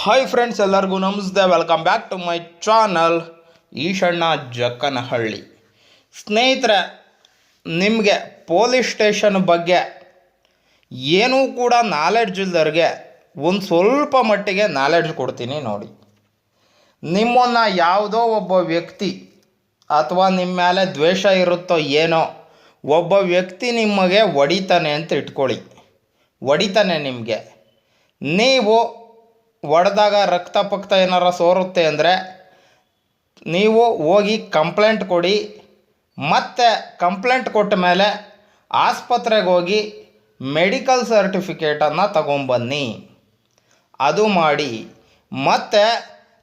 Hi friends ಎಲ್ಲರಿಗೂ ನಮಸ್ತೆ. Welcome back to my channel Eshanna Jakkanahalli ಸ್ನೇಹಿತರೆ, ನಿಮಗೆ ಪೊಲೀಸ್ ಸ್ಟೇಷನ್ ಬಗ್ಗೆ ಏನೂ ಕೂಡ ನಾಲೆಡ್ಜ್ ಇಲ್ದವ್ರಿಗೆ ಒಂದು ಸ್ವಲ್ಪ ಮಟ್ಟಿಗೆ ನಾಲೆಡ್ಜ್ ಕೊಡ್ತೀನಿ ನೋಡಿ. ನಿಮ್ಮನ್ನು ಯಾವುದೋ ಒಬ್ಬ ವ್ಯಕ್ತಿ ಅಥವಾ ನಿಮ್ಮ ಮೇಲೆ ದ್ವೇಷ ಇರುತ್ತೋ ಏನೋ, ಒಬ್ಬ ವ್ಯಕ್ತಿ ನಿಮಗೆ ಹೊಡಿತಾನೆ ಅಂತ ಇಟ್ಕೊಳ್ಳಿ. ಹೊಡಿತಾನೆ ನಿಮಗೆ. ನೀವು ಹೊಡೆದಾಗ ರಕ್ತ ಪಕ್ತ ಏನಾರ ಸೋರುತ್ತೆ ಅಂದರೆ ನೀವು ಹೋಗಿ ಕಂಪ್ಲೇಂಟ್ ಕೊಡಿ, ಮತ್ತೆ ಕಂಪ್ಲೇಂಟ್ ಕೊಟ್ಟ ಮೇಲೆ ಆಸ್ಪತ್ರೆಗೆ ಹೋಗಿ ಮೆಡಿಕಲ್ ಸರ್ಟಿಫಿಕೇಟನ್ನು ತಗೊಂಬನ್ನಿ. ಅದು ಮಾಡಿ. ಮತ್ತು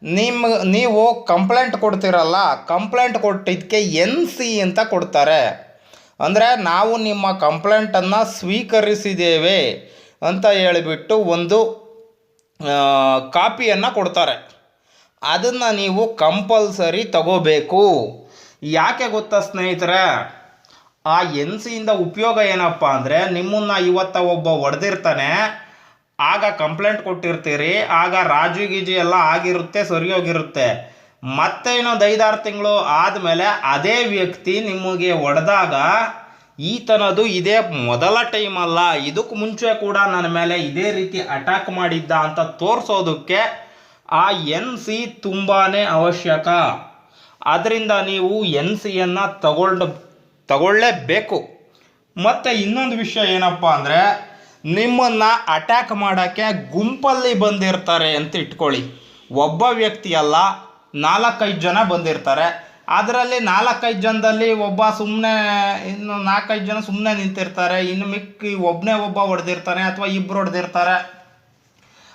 ನಿಮ್ಮ ನೀವು ಕಂಪ್ಲೇಂಟ್ ಕೊಡ್ತೀರಲ್ಲ, ಕಂಪ್ಲೇಂಟ್ ಕೊಟ್ಟಿದ್ದಕ್ಕೆ ಎನ್ ಸಿ ಅಂತ ಕೊಡ್ತಾರೆ. ಅಂದರೆ ನಾವು ನಿಮ್ಮ ಕಂಪ್ಲೇಂಟನ್ನು ಸ್ವೀಕರಿಸಿದ್ದೇವೆ ಅಂತ ಹೇಳಿಬಿಟ್ಟು ಒಂದು ಕಾಪಿಯನ್ನು ಕೊಡ್ತಾರೆ. ಅದನ್ನು ನೀವು ಕಂಪಲ್ಸರಿ ತಗೋಬೇಕು. ಯಾಕೆ ಗೊತ್ತಾ ಸ್ನೇಹಿತರೆ? ಆ ಎನ್ ಸಿಯಿಂದ ಉಪಯೋಗ ಏನಪ್ಪ ಅಂದರೆ ನಿಮ್ಮನ್ನು ಇವತ್ತ ಒಬ್ಬ ಹೊಡೆದಿರ್ತಾನೆ. ಆಗ ಕಂಪ್ಲೇಂಟ್ ಕೊಟ್ಟಿರ್ತೀರಿ. ಆಗ ರಾಜು ಗೀಜು ಎಲ್ಲ ಆಗಿರುತ್ತೆ ಸರಿ ಹೋಗಿರುತ್ತೆ ಮತ್ತೆ ಇನ್ನೊಂದು ಐದಾರು ತಿಂಗಳು ಆದಮೇಲೆ ಅದೇ ವ್ಯಕ್ತಿ ನಿಮಗೆ ಹೊಡೆದಾಗ ಈತನದು ಇದೇ ಮೊದಲ ಟೈಮ್ ಅಲ್ಲ. ಇದಕ್ಕೆ ಮುಂಚೆ ಕೂಡ ನನ್ನ ಮೇಲೆ ಇದೇ ರೀತಿ ಅಟ್ಯಾಕ್ ಮಾಡಿದ್ದ ಅಂತ ತೋರಿಸೋದಕ್ಕೆ ಆ ಎನ್ ಸಿ ತುಂಬಾ ಅವಶ್ಯಕ. ಅದರಿಂದ ನೀವು ಎನ್ ಸಿಯನ್ನು ತಗೊಂಡು ತಗೊಳ್ಳೇಬೇಕು. ಮತ್ತು ಇನ್ನೊಂದು ವಿಷಯ ಏನಪ್ಪ ಅಂದರೆ, ನಿಮ್ಮನ್ನು ಅಟ್ಯಾಕ್ ಮಾಡೋಕ್ಕೆ ಗುಂಪಲ್ಲಿ ಬಂದಿರ್ತಾರೆ ಅಂತ ಇಟ್ಕೊಳ್ಳಿ. ಒಬ್ಬ ವ್ಯಕ್ತಿಯಲ್ಲ ನಾಲ್ಕೈದು ಜನ ಬಂದಿರ್ತಾರೆ. ಅದರಲ್ಲಿ ನಾಲ್ಕೈದು ಜನದಲ್ಲಿ ಒಬ್ಬ ಸುಮ್ಮನೆ ಇನ್ನು ನಾಲ್ಕೈದು ಜನ ಸುಮ್ಮನೆ ನಿಂತಿರ್ತಾರೆ. ಇನ್ನು ಮಿಕ್ಕಿ ಒಬ್ಬನೇ ಒಬ್ಬ ಹೊಡೆದಿರ್ತಾನೆ ಅಥವಾ ಇಬ್ಬರು ಹೊಡೆದಿರ್ತಾರೆ.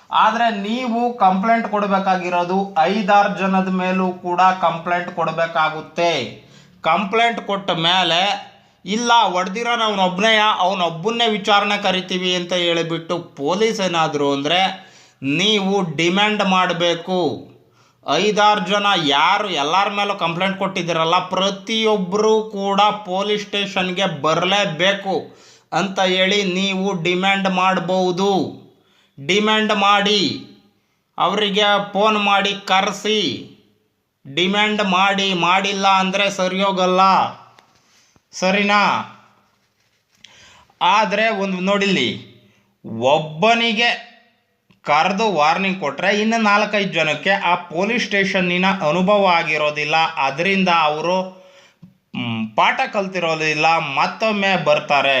ಆದರೆ ನೀವು ಕಂಪ್ಲೇಂಟ್ ಕೊಡಬೇಕಾಗಿರೋದು ಐದಾರು ಜನದ ಮೇಲೂ ಕೂಡ ಕಂಪ್ಲೇಂಟ್ ಕೊಡಬೇಕಾಗುತ್ತೆ. ಕಂಪ್ಲೇಂಟ್ ಕೊಟ್ಟ ಮೇಲೆ, ಇಲ್ಲ, ಹೊಡೆದಿರೋನು ಅವನೊಬ್ಬನೇ ಅವನೊಬ್ಬನ್ನೇ ವಿಚಾರಣೆ ಕರಿತೀವಿ ಅಂತ ಹೇಳಿಬಿಟ್ಟು ಪೊಲೀಸ್ ಏನಾದರೂ ಅಂದರೆ, ನೀವು ಡಿಮ್ಯಾಂಡ್ ಮಾಡಬೇಕು. ಐದಾರು ಜನ ಯಾರು ಎಲ್ಲರ ಮೇಲೂ ಕಂಪ್ಲೇಂಟ್ ಕೊಟ್ಟಿದ್ದೀರಲ್ಲ ಪ್ರತಿಯೊಬ್ಬರೂ ಕೂಡ ಪೊಲೀಸ್ ಸ್ಟೇಷನ್ಗೆ ಬರಲೇಬೇಕು ಅಂತ ಹೇಳಿ ನೀವು ಡಿಮ್ಯಾಂಡ್ ಮಾಡ್ಬೋದು. ಡಿಮ್ಯಾಂಡ್ ಮಾಡಿ, ಅವರಿಗೆ ಫೋನ್ ಮಾಡಿ, ಕರೆಸಿ. ಡಿಮ್ಯಾಂಡ್ ಮಾಡಿ, ಮಾಡಿಲ್ಲ ಅಂದರೆ ಸರಿ ಹೋಗಲ್ಲ ಸರಿನಾ? ಆದರೆ ಒಂದು ನೋಡಿಲ್ಲಿ, ಒಬ್ಬನಿಗೆ ಕರೆದು ವಾರ್ನಿಂಗ್ ಕೊಟ್ಟರೆ ಇನ್ನು ನಾಲ್ಕೈದು ಜನಕ್ಕೆ ಆ ಪೊಲೀಸ್ ಸ್ಟೇಷನ್ನಿನ ಅನುಭವ ಆಗಿರೋದಿಲ್ಲ. ಅದರಿಂದ ಅವರು ಪಾಠ ಕಲ್ತಿರೋದಿಲ್ಲ, ಮತ್ತೊಮ್ಮೆ ಬರ್ತಾರೆ.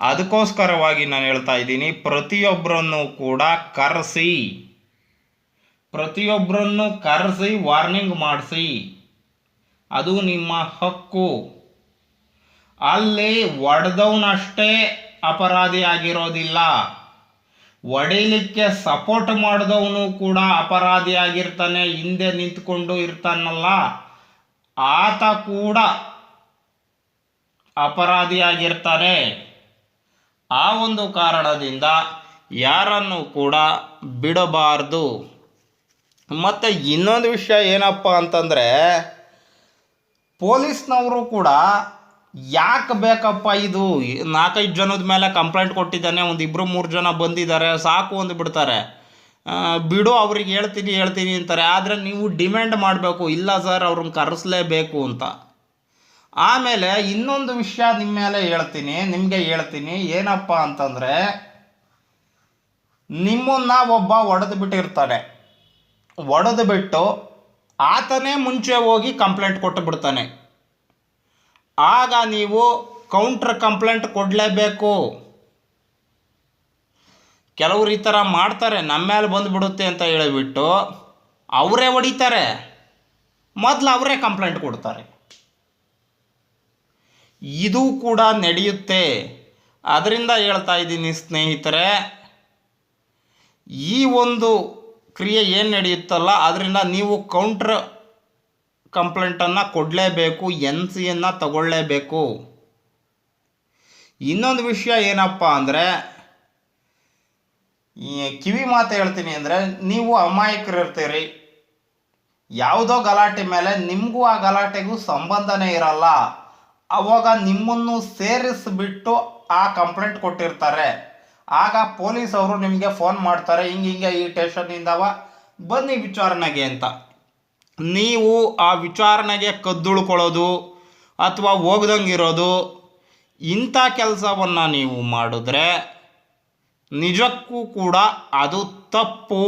ಅದಕ್ಕೋಸ್ಕರವಾಗಿ ನಾನು ಹೇಳ್ತಾ ಇದ್ದೀನಿ ಪ್ರತಿಯೊಬ್ಬರನ್ನು ಕೂಡ ಕರೆಸಿ. ಪ್ರತಿಯೊಬ್ಬರನ್ನು ಕರೆಸಿ, ವಾರ್ನಿಂಗ್ ಮಾಡಿಸಿ. ಅದು ನಿಮ್ಮ ಹಕ್ಕು. ಅಲ್ಲಿ ಒಡೆದವನಷ್ಟೇ ಅಪರಾಧಿ ಆಗಿರೋದಿಲ್ಲ ಹೊಡಿಲಿಕ್ಕೆ ಸಪೋರ್ಟ್ ಮಾಡಿದವನು ಕೂಡ ಅಪರಾಧಿ ಆಗಿರ್ತಾನೆ ಹಿಂದೆ ನಿಂತ್ಕೊಂಡು ಇರ್ತಾನಲ್ಲ. ಆತ ಕೂಡ ಅಪರಾಧಿಯಾಗಿರ್ತಾನೆ. ಆ ಒಂದು ಕಾರಣದಿಂದ ಯಾರನ್ನು ಕೂಡ ಬಿಡಬಾರ್ದು. ಮತ್ತು ಇನ್ನೊಂದು ವಿಷಯ ಏನಪ್ಪ ಅಂತಂದರೆ, ಪೊಲೀಸ್ನವರು ಕೂಡ ಯಾಕೆ ಬೇಕಪ್ಪ ಇದು? ನಾಲ್ಕೈದು ಜನದ ಮೇಲೆ ಕಂಪ್ಲೇಂಟ್ ಕೊಟ್ಟಿದ್ದಾನೆ, ಒಂದು ಇಬ್ಬರು ಮೂರು ಜನ ಬಂದಿದ್ದಾರೆ, ಸಾಕು ಅಂದು ಬಿಡ್ತಾರೆ. ಬಿಡು, ಅವ್ರಿಗೆ ಹೇಳ್ತೀನಿ ಹೇಳ್ತೀನಿ ಅಂತಾರೆ. ಆದರೆ ನೀವು ಡಿಮ್ಯಾಂಡ್ ಮಾಡಬೇಕು, ಇಲ್ಲ ಸರ್, ಅವ್ರನ್ನ ಕರೆಸಲೇಬೇಕು ಅಂತ. ಆಮೇಲೆ ಇನ್ನೊಂದು ವಿಷಯ ನಿಮ್ಮ ಮೇಲೆ ಹೇಳ್ತೀನಿ, ನಿಮಗೆ ಹೇಳ್ತೀನಿ. ಏನಪ್ಪ ಅಂತಂದರೆ, ನಿಮ್ಮನ್ನ ಒಬ್ಬ ಒಡೆದು ಬಿಟ್ಟಿರ್ತಾನೆ ಒಡೆದು ಬಿಟ್ಟು ಆತನೇ ಮುಂಚೆ ಹೋಗಿ ಕಂಪ್ಲೇಂಟ್ ಕೊಟ್ಟು ಬಿಡ್ತಾನೆ ಆಗ ನೀವು ಕೌಂಟ್ರ್ ಕಂಪ್ಲೇಂಟ್ ಕೊಡಲೇಬೇಕು. ಕೆಲವರು ಈ ಥರ ಮಾಡ್ತಾರೆ ನಮ್ಮ ಮೇಲೆ ಬಂದುಬಿಡುತ್ತೆ ಅಂತ ಹೇಳಿಬಿಟ್ಟು ಅವರೇ ಹೊಡಿತಾರೆ. ಮೊದಲು ಅವರೇ ಕಂಪ್ಲೇಂಟ್ ಕೊಡ್ತಾರೆ. ಇದು ಕೂಡ ನಡೆಯುತ್ತೆ. ಅದರಿಂದ ಹೇಳ್ತಾ ಇದ್ದೀನಿ ಸ್ನೇಹಿತರೆ, ಈ ಒಂದು ಕ್ರಿಯೆ ಏನು ನಡೆಯುತ್ತಲ್ಲ, ಅದರಿಂದ ನೀವು ಕೌಂಟ್ರ್ ಕಂಪ್ಲೇಂಟನ್ನು ಕೊಡಲೇಬೇಕು ಎನ್ ಸಿಯನ್ನು ತಗೊಳ್ಳೇಬೇಕು. ಇನ್ನೊಂದು ವಿಷಯ ಏನಪ್ಪ ಅಂದರೆ ಕಿವಿ ಮಾತು ಹೇಳ್ತೀನಿ ಅಂದರೆ, ನೀವು ಅಮಾಯಕರು ಇರ್ತೀರಿ ಯಾವುದೋ ಗಲಾಟೆ ಮೇಲೆ ನಿಮಗೂ ಆ ಗಲಾಟೆಗೂ ಸಂಬಂಧನೇ ಇರಲ್ಲ. ಅವಾಗ ನಿಮ್ಮನ್ನು ಸೇರಿಸಿಬಿಟ್ಟು ಆ ಕಂಪ್ಲೇಂಟ್ ಕೊಟ್ಟಿರ್ತಾರೆ. ಆಗ ಪೊಲೀಸ್ ಅವರು ನಿಮಗೆ ಫೋನ್ ಮಾಡ್ತಾರೆ, ಹಿಂಗೆ ಹಿಂಗೆ ಈ ಟೇಷನ್ನಿಂದವ ಬನ್ನಿ ವಿಚಾರಣೆಗೆ ಅಂತ. ನೀವು ಆ ವಿಚಾರಣೆಗೆ ಕದ್ದುಳ್ಕೊಳ್ಳೋದು ಅಥವಾ ಹೋಗ್ದಂಗಿರೋದು, ಇಂಥ ಕೆಲಸವನ್ನು ನೀವು ಮಾಡಿದ್ರೆ ನಿಜಕ್ಕೂ ಕೂಡ ಅದು ತಪ್ಪು.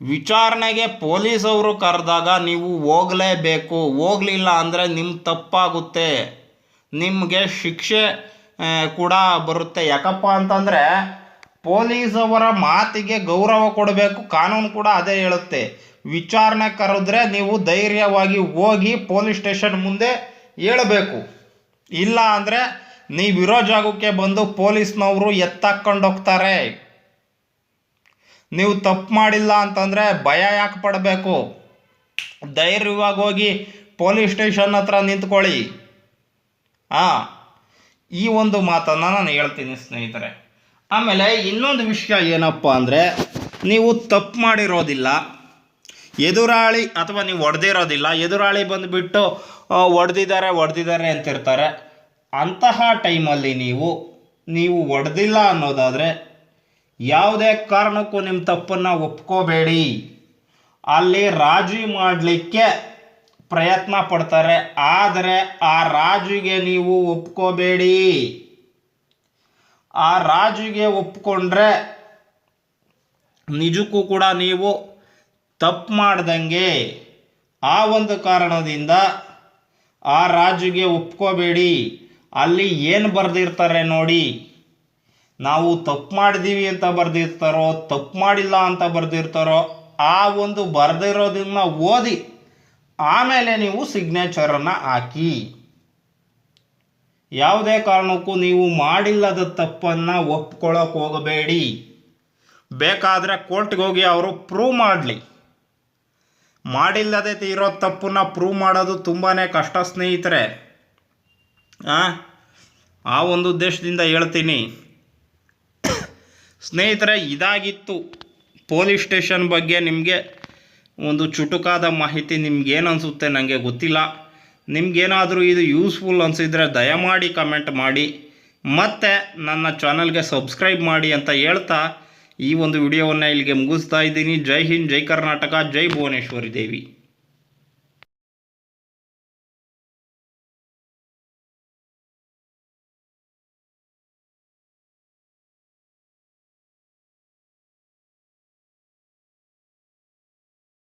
ವಿಚಾರಣೆಗೆ ಪೊಲೀಸವರು ಕರೆದಾಗ ನೀವು ಹೋಗಲೇಬೇಕು. ಹೋಗಲಿಲ್ಲ ಅಂದರೆ ನಿಮ್ಮ ತಪ್ಪಾಗುತ್ತೆ. ನಿಮಗೆ ಶಿಕ್ಷೆ ಕೂಡ ಬರುತ್ತೆ. ಯಾಕಪ್ಪ ಅಂತಂದರೆ ಪೊಲೀಸವರ ಮಾತಿಗೆ ಗೌರವ ಕೊಡಬೇಕು. ಕಾನೂನು ಕೂಡ ಅದೇ ಹೇಳುತ್ತೆ. ವಿಚಾರಣೆ ಕರೆದ್ರೆ ನೀವು ಧೈರ್ಯವಾಗಿ ಹೋಗಿ ಪೊಲೀಸ್ ಸ್ಟೇಷನ್ ಮುಂದೆ ಹೇಳಬೇಕು ಇಲ್ಲ ಅಂದರೆ ನೀವಿರೋ ಜಾಗಕ್ಕೆ ಬಂದು ಪೊಲೀಸ್ನವರು ಹೋಗ್ತಾರೆ. ನೀವು ತಪ್ಪು ಮಾಡಿಲ್ಲ ಅಂತಂದರೆ ಭಯ ಯಾಕೆ ಪಡಬೇಕು? ಧೈರ್ಯವಾಗಿ ಹೋಗಿ ಪೊಲೀಸ್ ಸ್ಟೇಷನ್ ಹತ್ರ ನಿಂತ್ಕೊಳ್ಳಿ. ಹಾಂ ಈ ಒಂದು ಮಾತನ್ನು ನಾನು ಹೇಳ್ತೀನಿ ಸ್ನೇಹಿತರೆ. ಆಮೇಲೆ ಇನ್ನೊಂದು ವಿಷಯ ಏನಪ್ಪ ಅಂದರೆ, ನೀವು ತಪ್ಪು ಮಾಡಿರೋದಿಲ್ಲ. ಎದುರಾಳಿ ಅಥವಾ ನೀವು ಹೊಡೆದಿರೋದಿಲ್ಲ ಎದುರಾಳಿ ಬಂದುಬಿಟ್ಟು ಹೊಡೆದಿದ್ದಾರೆ ಹೊಡೆದಿದ್ದಾರೆ ಅಂತಿರ್ತಾರೆ. ಅಂತಹ ಟೈಮಲ್ಲಿ ನೀವು ನೀವು ಹೊಡೆದಿಲ್ಲ ಅನ್ನೋದಾದರೆ, ಯಾವುದೇ ಕಾರಣಕ್ಕೂ ನಿಮ್ಮ ತಪ್ಪನ್ನು ಒಪ್ಕೋಬೇಡಿ. ಅಲ್ಲಿ ರಾಜಿ ಮಾಡಲಿಕ್ಕೆ ಪ್ರಯತ್ನ ಪಡ್ತಾರೆ. ಆದರೆ ಆ ರಾಜಿಗೆ ನೀವು ಒಪ್ಕೋಬೇಡಿ. ಆ ರಾಜಿಗೆ ಒಪ್ಪಿಕೊಂಡ್ರೆ ನಿಜಕ್ಕೂ ಕೂಡ ನೀವು ತಪ್ಪು ಮಾಡ್ದಂಗೆ. ಆ ಒಂದು ಕಾರಣದಿಂದ ಆ ರಾಜುಗೆ ಒಪ್ಕೋಬೇಡಿ. ಅಲ್ಲಿ ಏನು ಬರೆದಿರ್ತಾರೆ ನೋಡಿ. ನಾವು ತಪ್ಪು ಮಾಡಿದ್ದೀವಿ ಅಂತ ಬರೆದಿರ್ತಾರೋ, ತಪ್ಪು ಮಾಡಿಲ್ಲ ಅಂತ ಬರೆದಿರ್ತಾರೋ, ಆ ಒಂದು ಬರೆದಿರೋದನ್ನ ಓದಿ ಆಮೇಲೆ ನೀವು ಸಿಗ್ನೇಚರನ್ನು ಹಾಕಿ. ಯಾವುದೇ ಕಾರಣಕ್ಕೂ ನೀವು ಮಾಡಿಲ್ಲದ ತಪ್ಪನ್ನು ಒಪ್ಕೊಳ್ಳೋಕೆ ಹೋಗಬೇಡಿ. ಬೇಕಾದರೆ ಕೋರ್ಟ್ಗೆ ಹೋಗಿ ಅವರು ಪ್ರೂವ್ ಮಾಡಲಿ. ಮಾಡಿಲ್ಲದೆ ಇರೋ ತಪ್ಪನ್ನು ಪ್ರೂವ್ ಮಾಡೋದು ತುಂಬಾ ಕಷ್ಟ ಸ್ನೇಹಿತರೆ. ಆ? ಒಂದು ಉದ್ದೇಶದಿಂದ ಹೇಳ್ತೀನಿ. ಸ್ನೇಹಿತರೆ, ಇದಾಗಿತ್ತು. ಪೊಲೀಸ್ ಸ್ಟೇಷನ್ ಬಗ್ಗೆ ನಿಮಗೆ ಒಂದು ಚುಟುಕಾದ ಮಾಹಿತಿ ನಿಮ್ಗೇನು ಅನಿಸುತ್ತೆ ನನಗೆ ಗೊತ್ತಿಲ್ಲ. ನಿಮ್ಗೇನಾದರೂ ಇದು ಯೂಸ್ಫುಲ್ ಅನಿಸಿದರೆ ದಯಮಾಡಿ ಕಮೆಂಟ್ ಮಾಡಿ. ಮತ್ತು ನನ್ನ ಚಾನಲ್ಗೆ ಸಬ್ಸ್ಕ್ರೈಬ್ ಮಾಡಿ ಅಂತ ಹೇಳ್ತಾ ಈ ಒಂದು ವಿಡಿಯೋವನ್ನು ಇಲ್ಲಿಗೆ ಮುಗಿಸ್ತಾ ಇದ್ದೀನಿ. ಜೈ ಹಿಂದ್, ಜೈ ಕರ್ನಾಟಕ, ಜೈ ಭುವನೇಶ್ವರಿ ದೇವಿ.